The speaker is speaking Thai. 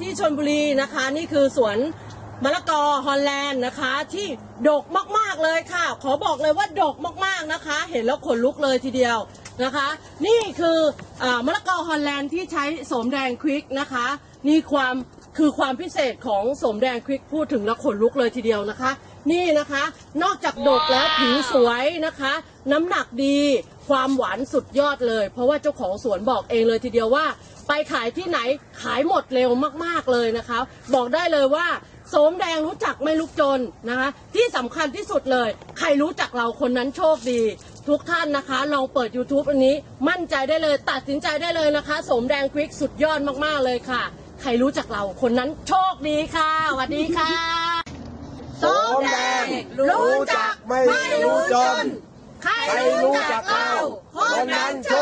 ที่ชนบุรีนะคะ นี่คือสวนมะละกอฮอลแลนด์นะคะ ที่ดกมากๆเลยค่ะ ขอบอกเลยว่าดกมากๆนะคะ เห็นแล้วขนลุกเลยทีเดียวนะคะ นี่คืออมะละกอฮอลแลนด์ที่ใช้สมแดงควิกนะคะนี่ความคือความพิเศษของสมแดงควิกพูดถึงแล้วขนลุกเลยทีเดียวนะคะ นี่นะคะ นอกจากดกแล้วผิวสวยนะคะ น้ำหนักดีความหวานสุดยอดเลย เพราะว่าเจ้าของสวนบอกเองเลยทีเดียวว่า ไปขายที่ไหนขายหมดเร็วมากๆเลยนะคะ บอกได้เลยว่าโสมแดงรู้จักไม่ลุกจนนะคะ ที่สำคัญที่สุดเลย ใครรู้จักเราคนนั้นโชคดี ทุกท่านนะคะ ลองเปิด YouTube อันนี้มั่นใจได้เลย ตัดสินใจได้เลยนะคะ สมแดงควิกสุดยอดมากๆเลยค่ะ ใครรู้จักเราคนนั้นโชคดีค่ะสวัสดีค่ะ รู้จักไม่รู้จนใครใครรู้จักเราคนนั้นโชคดี